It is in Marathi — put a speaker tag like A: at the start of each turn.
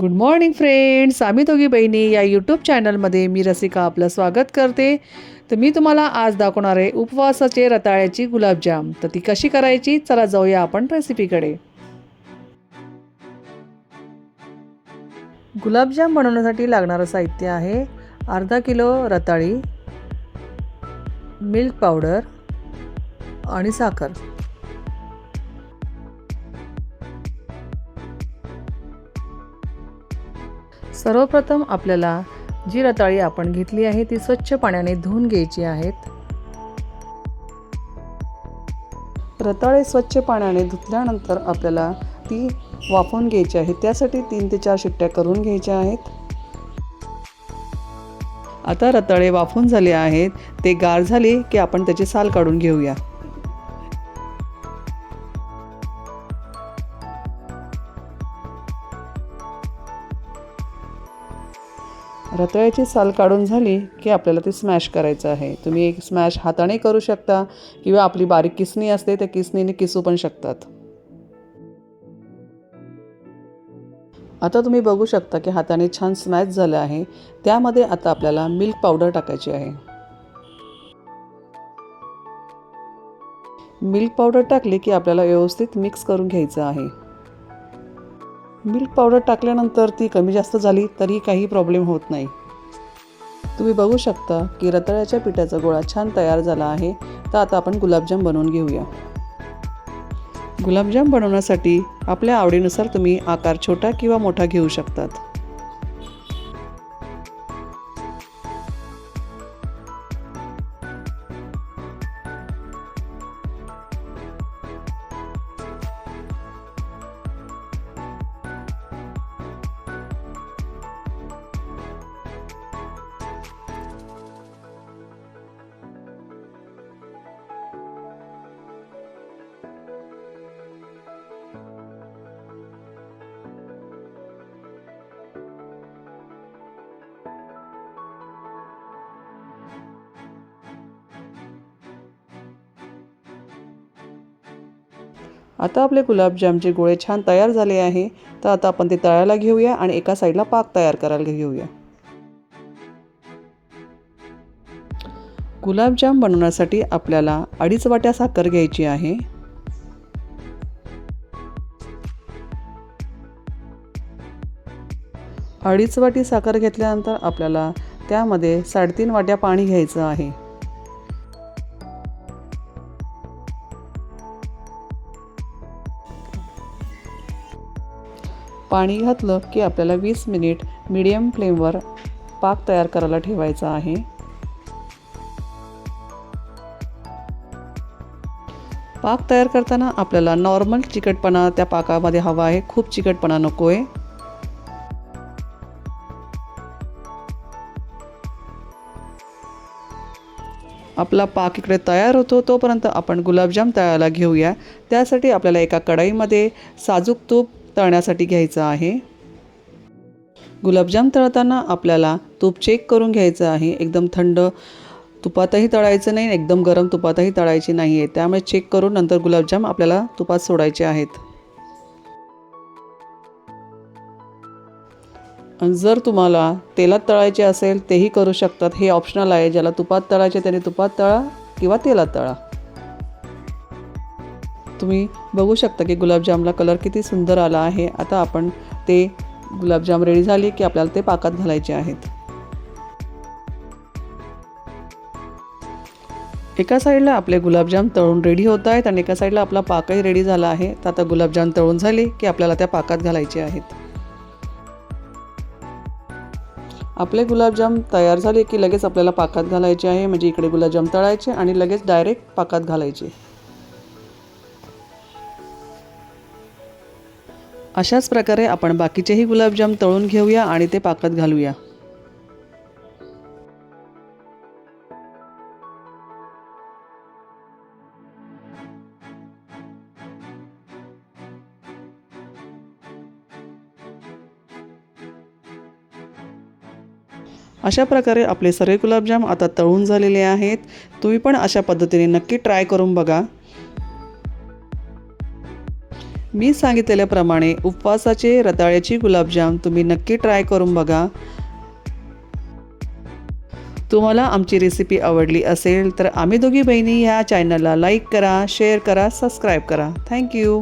A: गुड मॉर्निंग फ्रेंड्स आम्ही दोघी बहिणी या यूट्यूब चॅनलमध्ये मी रसिका आपलं स्वागत करते. तर मी तुम्हाला आज दाखवणार आहे उपवासाचे रताळ्याची गुलाबजाम. तर ती कशी करायची? चला जाऊया आपण रेसिपीकडे गुलाबजाम बनवण्यासाठी लागणारं साहित्य आहे अर्धा किलो रताळी मिल्क पावडर आणि साखर. सर्वप्रथम आपल्याला जी रताळी आपण घेतली आहे ती स्वच्छ पाण्याने धुवून घ्यायची आहेत. रताळे स्वच्छ पाण्याने धुतल्यानंतर आपल्याला ती वाफवून घ्यायची आहे. त्यासाठी तीन ते चार शिट्ट्या करून घ्यायच्या आहेत. आता रताळे वाफून झाले आहेत. ते गार झाले की आपण त्याची साल काढून घेऊया. रताळ्याची साल काढून झाली की आपल्याला ते स्मॅश करायचं आहे. तुम्ही एक स्मॅश हाताने करू शकता किंवा आपली बारीक किसणी असते त्या किसणीने किसू पण शकतात. आता तुम्ही बघू शकता की हाताने छान स्मॅश झालं आहे. त्यामध्ये आता आपल्याला मिल्क पावडर टाकायची आहे. मिल्क पावडर टाकली की आपल्याला व्यवस्थित मिक्स करून घ्यायचं आहे. मिल्क पावडर टाकल्यानंतर ती कमी जास्त झाली तरी काही प्रॉब्लेम होत नाही. तुम्ही बघू शकता की रताळ्याच्या पिठाचा गोळा छान तयार झाला आहे. तर आता आपण गुलाबजाम बनवून घेऊया. गुलाबजाम बनवण्यासाठी आपल्या आवडीनुसार तुम्ही आकार छोटा किंवा मोठा घेऊ शकतात. आता आपले गुलाबजामचे गोळे छान तयार झाले आहे. तर आता आपण ते तळायला घेऊया आणि एका साईडला पाक तयार करायला घेऊया. गुलाबजाम बनवण्यासाठी आपल्याला अडीच वाट्या साखर घ्यायची आहे. अडीच वाटी साखर घेतल्यानंतर आपल्याला त्यामध्ये साडेतीन वाट्या पाणी घ्यायचं आहे. पाणी घातलं की आपल्याला वीस मिनिट मीडियम फ्लेमवर पाक तयार करायला ठेवायचा आहे. पाक तयार करताना आपल्याला नॉर्मल चिकटपणा त्या पाकामध्ये हवा आहे. खूप चिकटपणा नको आहे आपला पाक इकडे तयार होतो तोपर्यंत आपण गुलाबजाम तळायला घेऊया. त्यासाठी आपल्याला एका कढईमध्ये साजूक तूप तळण्यासाठी घ्यायचं आहे. गुलाबजाम तळताना आपल्याला तूप चेक करून घ्यायचं आहे. एकदम थंड तुपातही तळायचं नाही एकदम गरम तुपातही तळायची नाही आहे त्यामुळे चेक करून नंतर गुलाबजाम आपल्याला तुपात सोडायचे आहेत. जर तुम्हाला तेलात तळायचे असेल तेही करू शकतात. हे ऑप्शनल आहे. ज्याला तुपात तळायचे त्याने तुपात तळा किंवा तेलात तळा. तुम्ही बघू शकता की गुलाबजामला कलर किती सुंदर आला आहे. आता आपण ते गुलाबजाम रेडी झाली की आपल्याला ते पाकात घालायचे आहेत. एका साईडला आपले गुलाबजाम तळून रेडी होत आहेत आणि एका साईडला आपला पाकही रेडी झाला आहे. तर आता गुलाबजाम तळून झाले की आपल्याला त्या पाकात घालायचे आहेत. आपले गुलाबजाम तयार झाले की लगेच आपल्याला पाकात घालायचे आहे. म्हणजे इकडे गुलाबजाम तळायचे आणि लगेच डायरेक्ट पाकात घालायचे. अशाच प्रकारे आपण बाकीचेही गुलाबजाम तळून घेऊया आणि ते पाकात घालूया. अशा प्रकारे आपले सगळे गुलाबजाम आता तळून झालेले आहेत. तुम्ही पण अशा पद्धतीने नक्की ट्राय करून बघा. मी सांगितलेल्याप्रमाणे उपवासाचे रताळ्याची गुलाबजाम तुम्ही नक्की ट्राय करून बघा. तुम्हाला आमची रेसिपी आवडली असेल तर आम्ही दोघी बहिणी ह्या चॅनलला लाईक करा शेअर करा सबस्क्राईब करा. थँक्यू